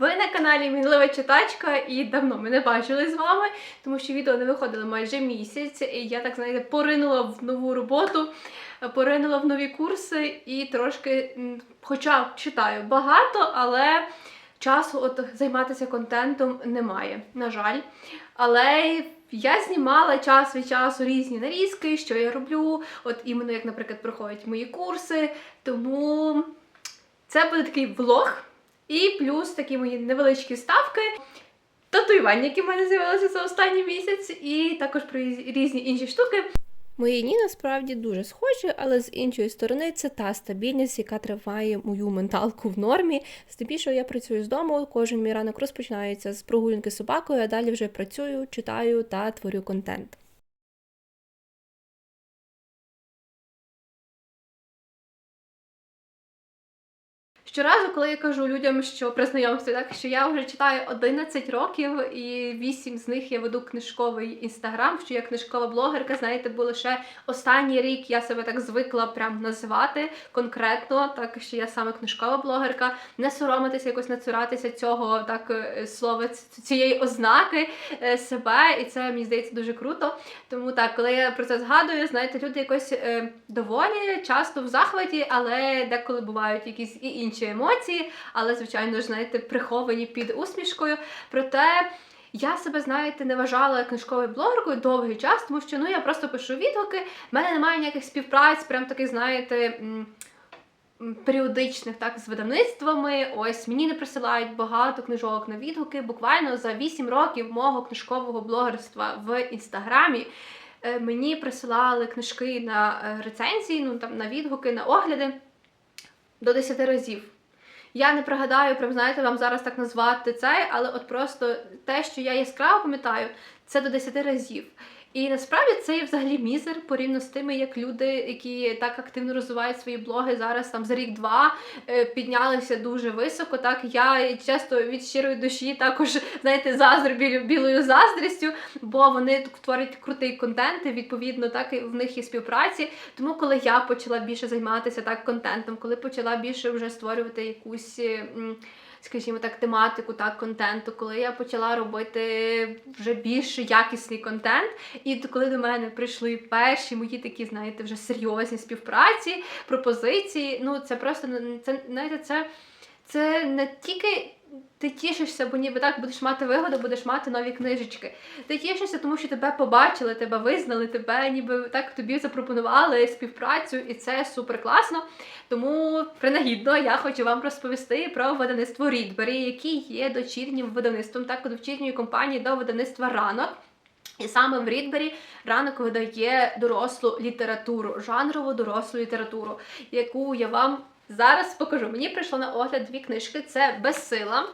Ви на каналі Мінлива Читачка і давно ми не бачили з вами, тому що відео не виходило майже місяць, і я так знаєте, поринула в нову роботу, поринула в нові курси і трошки, хоча читаю багато, але часу от займатися контентом немає, на жаль. Але я знімала час від часу різні нарізки, що я роблю, от іменно як, наприклад, проходять мої курси. Тому це буде такий влог. І плюс такі мої невеличкі ставки, татуювання, які в мене з'явилися за останній місяць, і також про різні інші штуки. Мої дні насправді дуже схожі, але з іншої сторони це та стабільність, яка триває мою менталку в нормі. Здебільшого я працюю з дому, кожен мій ранок розпочинається з прогулянки з собакою, а далі вже працюю, читаю та творю контент. Щоразу, коли я кажу людям, що при знайомстві, так що я вже читаю 11 років, і 8 з них я веду книжковий інстаграм, що я книжкова блогерка, знаєте, бо лише останній рік я себе так звикла прям називати конкретно, так що я саме книжкова блогерка, не соромитися, якось не цуратися цього так е, слова, цієї ознаки е, себе, і це мені здається дуже круто. Тому так, коли я про це згадую, знаєте, люди якось е, доволі часто в захваті, але деколи бувають якісь і інші емоції, але, звичайно ж, знаєте, приховані під усмішкою. Проте. Я себе, знаєте, не вважала книжковою блогеркою довгий час, тому що ну я просто пишу відгуки, в мене немає ніяких співпраць, прям таких, знаєте, періодичних так з видавництвами. Ось мені не присилають багато книжок на відгуки. Буквально за 8 років мого книжкового блогерства в інстаграмі. е, Мені присилали книжки на е, рецензії, ну там на відгуки, на огляди до 10 разів. Я не пригадаю, прям знаєте, вам зараз так назвати це, але от просто те, що я яскраво пам'ятаю, це до 10 разів. І насправді це є взагалі мізер порівняно з тими, як люди, які так активно розвивають свої блоги зараз там за рік-два е, піднялися дуже високо. Так я часто від щирої душі також знаєте заздрю білю- білою заздрістю, бо вони творять крутий контент, і відповідно так і в них є співпраці. Тому, коли я почала більше займатися так контентом, коли почала більше вже створювати якусь. Скажімо так, тематику так контенту, коли я почала робити вже більш якісний контент, і коли до мене прийшли перші мої такі, знаєте, вже серйозні співпраці, пропозиції, ну це просто це знаєте, це, це не тільки ти тішишся, бо ніби так будеш мати вигоду, будеш мати нові книжечки. Ти тішишся, тому що тебе побачили, тебе визнали, тебе ніби так тобі запропонували співпрацю, і це супер класно. Тому принагідно я хочу вам розповісти про видавництво Рідбері, який є дочірнім видавництвом, так дочірньої компанії до видавництва ранок. І саме в Рідбері ранок видає дорослу літературу, жанрову дорослу літературу, яку я вам зараз покажу. Мені прийшло на огляд дві книжки: це Безсила.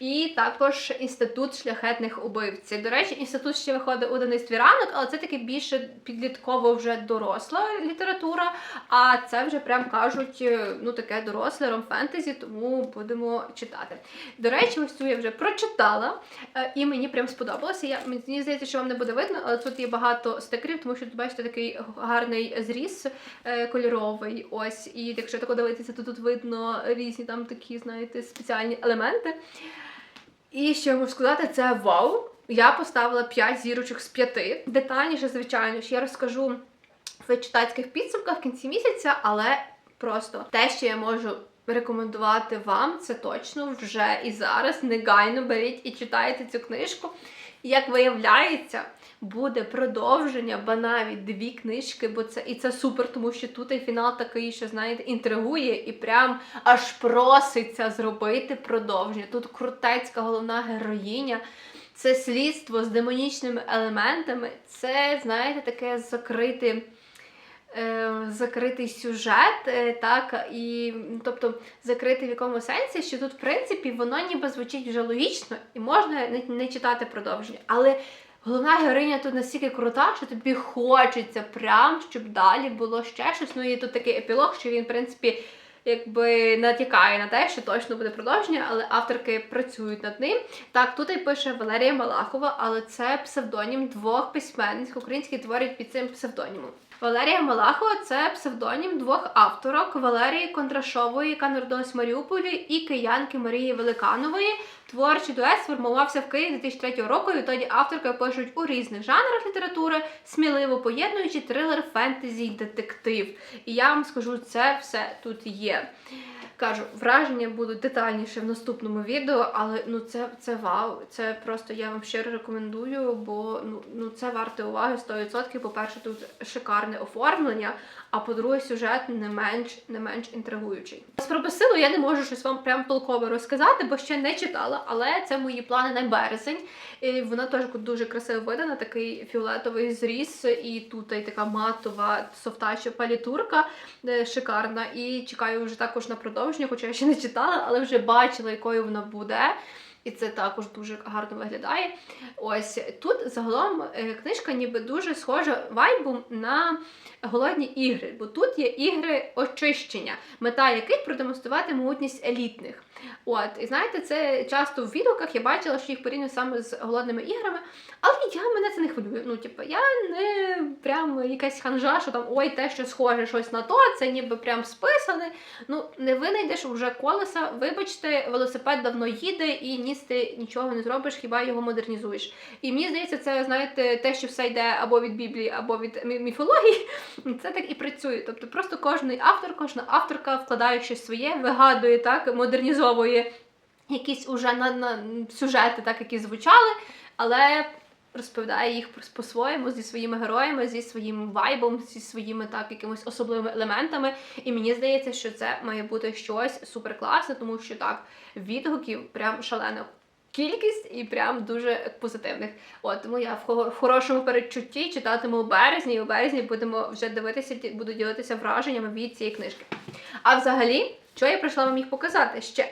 І також інститут шляхетних убивців. До речі, інститут ще виходить у видавництві ранок, але це таки більше підлітково вже доросла література. А це вже прям кажуть, е, ну таке доросле ром-фентезі, тому будемо читати. До речі, ось цю я вже прочитала, е, і мені прям сподобалося. Я мені здається, що вам не буде видно, але тут є багато стикерів, тому що тут бачите такий гарний зріз е, кольоровий. Ось, і якщо так дивитися, то тут видно різні там такі, знаєте, спеціальні елементи. І що я можу сказати, це вау. Я поставила 5 зірочок з 5. Детальніше, звичайно, ж я розкажу в читацьких підсумках в кінці місяця, але просто те, що я можу рекомендувати вам, це точно вже і зараз негайно беріть і читайте цю книжку. Як виявляється, буде продовження, ба навіть дві книжки, бо це і це супер, тому що тут і фінал такий, що знаєте, інтригує і прям аж проситься зробити продовження. Тут крутецька головна героїня. Це слідство з демонічними елементами. Це, знаєте, таке закрите. е, Закритий сюжет, е, так, і тобто закритий в якому сенсі, що тут, в принципі, воно ніби звучить вже логічно і можна не, не читати продовження. Але головна героїня тут настільки крута, що тобі хочеться прям, щоб далі було ще щось. Ну і тут такий епілог, що він, в принципі, якби натякає на те, що точно буде продовження, але авторки працюють над ним. Так, тут і пише Валерія Малахова, але це псевдонім двох письменниць, українські творять під цим псевдонімом. Валерія Малахова це псевдонім двох авторок Валерії Кондрашової, яка народилась в Маріуполі, і киянки Марії Великанової. Творчий дует сформувався в Києві 2003 року. і Відтоді авторки пишуть у різних жанрах літератури, сміливо поєднуючи трилер, фентезі детектив. І я вам скажу, це все тут є. Кажу, враження будуть детальніше в наступному відео, але ну це, це вау. Це просто я вам щиро рекомендую, бо ну, ну це варте уваги 100%. По-перше, тут шикарне оформлення, а по-друге, сюжет не менш не менш інтригуючий. З про я не можу щось вам прям толково розказати, бо ще не читала, але це мої плани на березень. І вона теж дуже красиво видана, такий фіолетовий зріз, і тут і така матова софтача палітурка е, шикарна. І чекаю вже також на продовження, хоча я ще не читала, але вже бачила, якою вона буде. І це також дуже гарно виглядає. Ось тут загалом е, книжка ніби дуже схожа вайбом на голодні ігри, бо тут є ігри очищення, мета яких продемонструвати могутність елітних. От, і знаєте, це часто в відгуках я бачила, що їх порівнюють саме з голодними іграми, але я мене це не хвилює. Ну, типу, я не прям якась ханжа, що там ой, те, що схоже щось на то, це ніби прям списане. Ну, не винайдеш вже колеса. Вибачте, велосипед давно їде і ніс ти нічого не зробиш, хіба його модернізуєш. І мені здається, це знаєте, те, що все йде або від Біблії, або від мі- міфології. Це так і працює. Тобто, просто кожний автор, кожна авторка вкладає щось своє, вигадує так, модернізовує якісь уже на, на сюжети, так які звучали, але розповідає їх по-своєму зі своїми героями, зі своїм вайбом, зі своїми так якимось особливими елементами. І мені здається, що це має бути щось суперкласне, тому що так відгуків прям шалена. Кількість і прям дуже позитивних. От тому я в, хо- хорошому передчутті читатиму у березні, і у березні будемо вже дивитися, буду ділитися враженнями від цієї книжки. А взагалі, що я прийшла вам їх показати ще?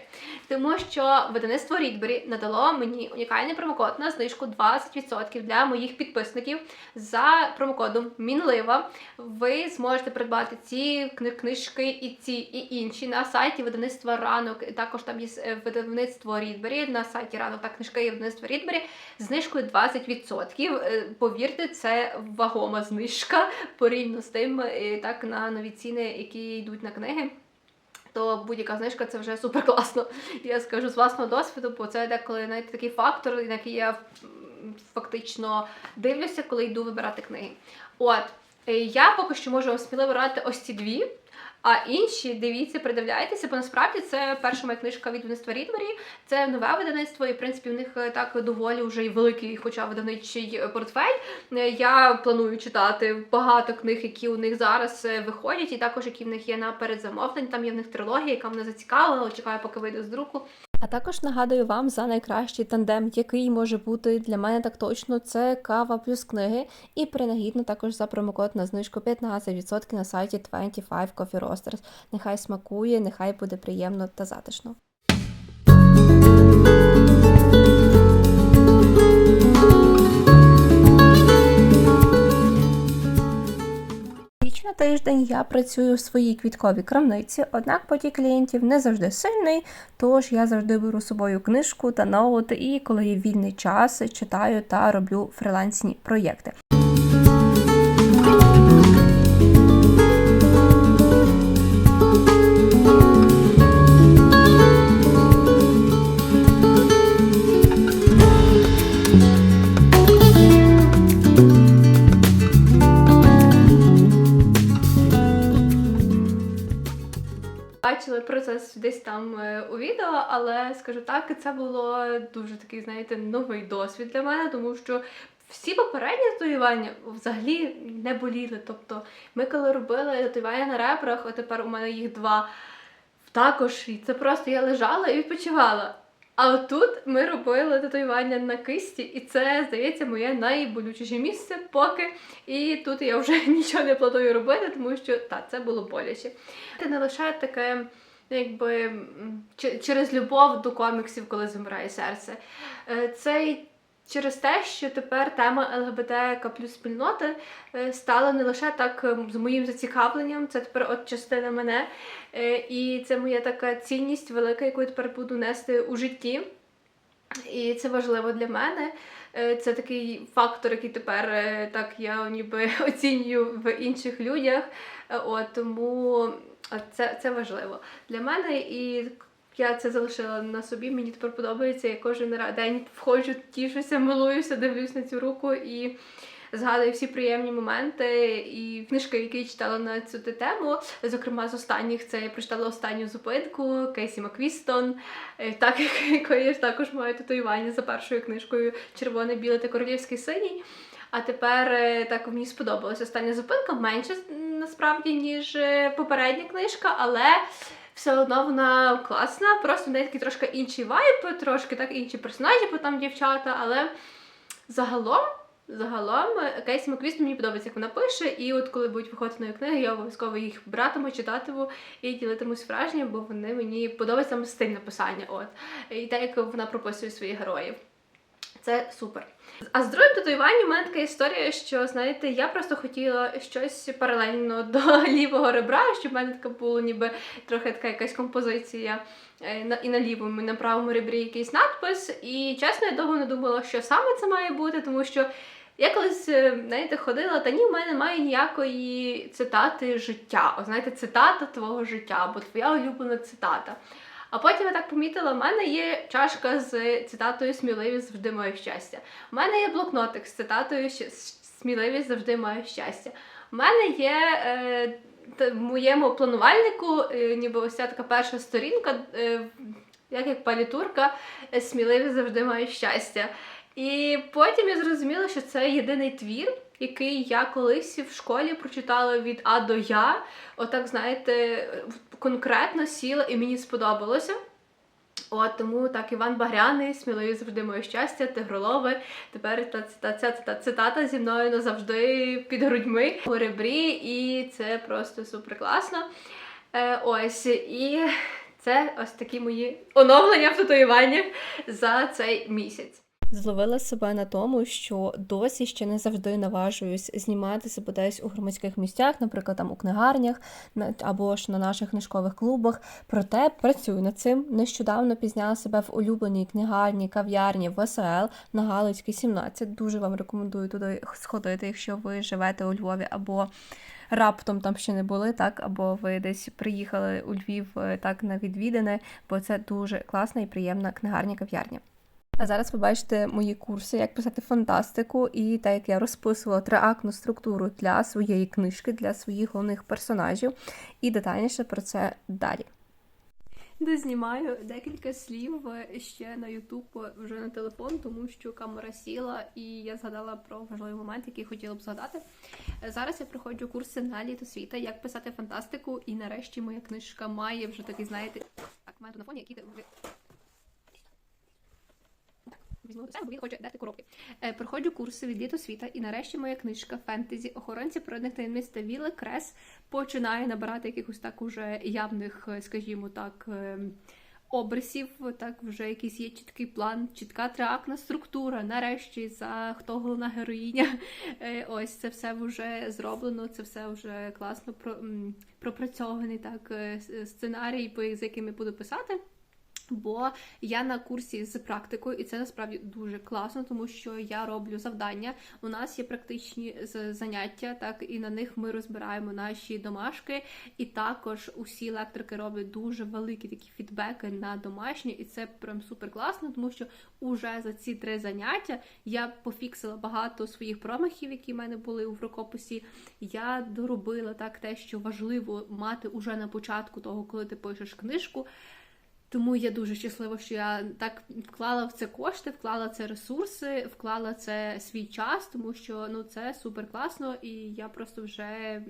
Тому що видавництво Рідбері надало мені унікальний промокод на знижку 20% для моїх підписників за промокодом Мінлива. Ви зможете придбати ці кни- книжки і ці і інші на сайті видавництва ранок. Також там є е, видавництво Рідбері на сайті ранок та книжки і видавництво Рідбері знижкою 20%. Е, Повірте, це вагома знижка порівняно з тим, е, так на нові ціни, які йдуть на книги то будь-яка знижка це вже супер класно. Я скажу з власного досвіду, бо це деколи навіть такий фактор, на який я фактично дивлюся, коли йду вибирати книги. От, е, я поки що можу сміливо радити ось ці дві. А інші дивіться, придивляйтеся, бо насправді це перша моя книжка від видавництва Рідмарі. Це нове видавництво, і в принципі в них е, так доволі вже й великий, хоча видавничий е, портфель. Е, Я планую читати багато книг, які у них зараз виходять, і також які в них є на передзамовлень. Там є в них трилогія, яка мене зацікавила. Чекаю, поки вийде з друку. А також нагадую вам за найкращий тандем, який може бути для мене так точно, це кава плюс книги. І принагідно також за промокод на знижку 15% на сайті 25 Coffee Roasters. Нехай смакує, нехай буде приємно та затишно. Тиждень я працюю в своїй квітковій крамниці, однак потік клієнтів не завжди сильний, тож я завжди беру з собою книжку та ноут, і коли є вільний час, читаю та роблю фрилансні проєкти. Бачили десь там е, у відео, але скажу так, це було дуже такий, знаєте, новий досвід для мене, тому що всі попередні татуювання взагалі не боліли. Тобто, ми коли робили татуювання на ребрах, а тепер у мене їх два. Також і це просто я лежала і відпочивала. А отут ми робили татуювання на кисті, і це, здається, моє найболючіше місце поки. І тут я вже нічого не планую робити, тому що та, це було боляче. Це не лише таке, якби через любов до коміксів, коли замирає серце. Е, Це через те, що тепер тема ЛГБТК плюс спільноти е, стала не лише так ем, з моїм зацікавленням, це тепер от частина мене. Е, І це моя така цінність велика, яку я тепер буду нести у житті. І це важливо для мене. Е, Це такий фактор, який тепер е, так я ніби оцінюю в інших людях. Е, От тому це, це важливо для мене. І я це залишила на собі. Мені тепер подобається. Я кожен день входжу, тішуся, милуюся, дивлюсь на цю руку і згадую всі приємні моменти і книжки, які я читала на цю тему. Зокрема, з останніх це я прочитала останню зупинку Кейсі Маквістон, е, так якої я також маю татуювання за першою книжкою Червоне, біле та королівський синій. А тепер е, так мені сподобалася остання зупинка, менше насправді, ніж е, попередня книжка, але все одно вона класна. Просто в неї такий трошки інший вайб, трошки так інші персонажі, бо там дівчата, але загалом. Загалом е, Кейсі Маквіст мені подобається, як вона пише, і от коли будуть виходити нові книги, я обов'язково їх братиму, читатиму і ділитимусь враженням, бо вони мені подобається саме стиль написання. От і те, як вона прописує своїх героїв. Це супер. А з другим татуюванням у мене така історія, що знаєте, я просто хотіла щось паралельно до лівого ребра, щоб в мене така було ніби трохи така якась композиція е, на і на лівому, і на правому ребрі якийсь надпис. І чесно, я довго не думала, що саме це має бути, тому що я колись, е, знаєте, ходила, та ні, в мене немає ніякої цитати життя. О, знаєте, цитата твого життя, або твоя улюблена цитата. А потім я так помітила, в мене є чашка з цитатою Сміливість завжди моє щастя. У мене є блокнотик з цитатою Сміливість завжди моє щастя. У мене є е, в моєму планувальнику, е, ніби ось ця така перша сторінка, е, як як палітурка, сміливість завжди має щастя. І потім я зрозуміла, що це єдиний твір, який я колись в школі прочитала від А до Я. Отак, знаєте, конкретно сіла і мені сподобалося. От тому так Іван Багряний, сміливі завжди моє щастя, тигролови. Тепер та, та, ця ця цитата зі мною назавжди під грудьми у ребрі, і це просто супер класно. Е, ось і це ось такі мої оновлення в татуюваннях за цей місяць. Зловила себе на тому, що досі ще не завжди наважуюсь знімати себе десь у громадських місцях, наприклад, там у книгарнях або ж на наших книжкових клубах. Проте працюю над цим. Нещодавно пізняла себе в улюбленій книгарні, кав'ярні ВСЛ на Галицькій 17. Дуже вам рекомендую туди сходити, якщо ви живете у Львові або раптом там ще не були, так, або ви десь приїхали у Львів е, так на відвідини, бо це дуже класна і приємна книгарня кав'ярня. А зараз ви бачите мої курси, як писати фантастику, і те, як я розписувала триактну структуру для своєї книжки, для своїх головних персонажів, і детальніше про це далі. Де знімаю декілька слів ще на Ютуб вже на телефон, тому що камера сіла, і я згадала про важливий момент, який хотіла б згадати. Зараз я проходжу курси на літосвіта, як писати фантастику, і нарешті моя книжка має вже такий, знаєте, так, має на фоні, який. Так, Візьму себе, бо дати коробки. Е, проходжу курси від літосвіта, і нарешті моя книжка фентезі охоронці природних таємниць та Віле Крес починає набирати якихось так уже явних, е, скажімо так, е, обрисів. Так вже якийсь є чіткий план, чітка триакна структура. Нарешті за хто головна героїня. Е, Ось це все вже зроблено, це все вже класно пропрацьований так сценарій, по з яким я буду писати. Бо я на курсі з практикою, і це насправді дуже класно, тому що я роблю завдання. У нас є практичні заняття, так і на них ми розбираємо наші домашки. І також усі лекторки роблять дуже великі такі фідбеки на домашні, і це прям супер класно, тому що уже за ці три заняття я пофіксила багато своїх промахів, які в мене були в рукописі. Я доробила так те, що важливо мати уже на початку того, коли ти пишеш книжку. Тому я дуже щаслива, що я так вклала в це кошти, вклала це ресурси, вклала це свій час, тому що ну це супер класно, і я просто вже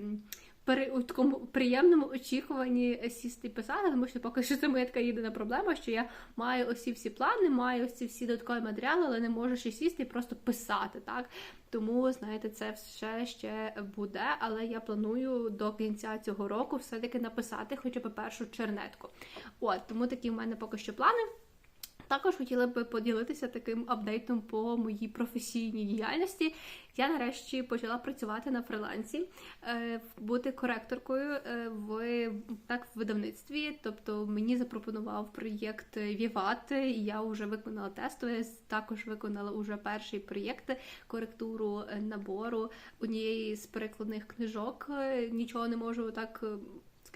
пере, у такому приємному очікуванні сісти і писати, тому що поки що це моя така єдина проблема, що я маю ці всі плани, маю ось ці всі додаткові матеріали, але не можу ще сісти і просто писати. Так тому знаєте, це все ще буде, але я планую до кінця цього року все-таки написати хоча б першу чернетку. От тому такі в мене поки що плани. Також хотіла би поділитися таким апдейтом по моїй професійній діяльності. Я нарешті почала працювати на фрилансі, е, бути коректоркою е, в так в видавництві. Тобто мені запропонував проєкт Віват, і я вже виконала тестове. Також виконала уже перший проєкт коректуру е, набору однієї з перекладних книжок. Нічого не можу так.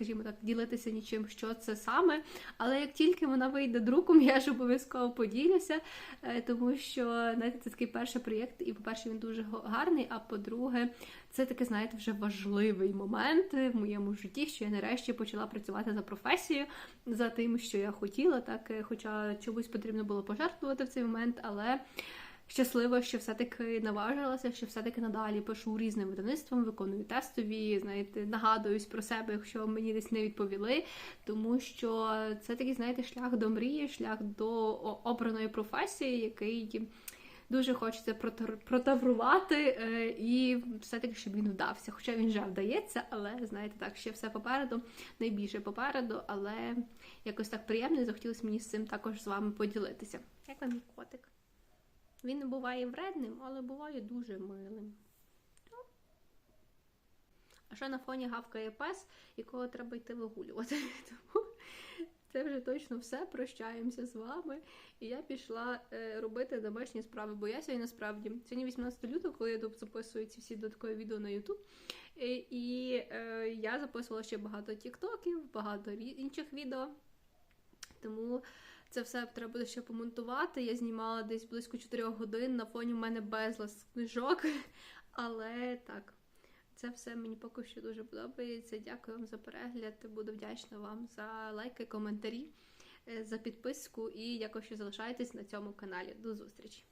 Скажімо так, ділитися нічим, що це саме. Але як тільки вона вийде друком, я ж обов'язково поділюся, е, тому що знаєте, це такий перший проєкт, і, по-перше, він дуже гарний. А по-друге, це такий, знаєте, вже важливий момент в моєму житті, що я нарешті почала працювати за професією, за тим, що я хотіла, так е, хоча чомусь потрібно було пожертвувати в цей момент, але. Щаслива, що все-таки наважилася, що все-таки надалі пишу різним видавництвам, виконую тестові, знаєте, нагадуюсь про себе, якщо мені десь не відповіли. Тому що це такий, знаєте, шлях до мрії, шлях до обраної професії, який дуже хочеться протаврувати, е, і все-таки, щоб він вдався. Хоча він вже вдається, але знаєте, так, ще все попереду, найбільше попереду, але якось так приємно і захотілося мені з цим також з вами поділитися. Як вам мій котик? Він не буває вредним, але буває дуже милим. Ну. А ще на фоні гавкає пес, якого треба йти вигулювати. Тому це вже точно все. Прощаємося з вами. І я пішла е, робити домашні справи. Бо я сьогодні насправді сьогодні 18 лютого, коли я записую ці всі додаткові відео на YouTube. І, і е, я записувала ще багато тіктоків, багато інших відео. Тому це все треба буде ще помонтувати. Я знімала десь близько 4 годин. На фоні в мене безлас книжок. Але так, це все мені поки що дуже подобається. Дякую вам за перегляд. Буду вдячна вам за лайки, коментарі, е, за підписку і якось ще залишайтесь на цьому каналі. До зустрічі!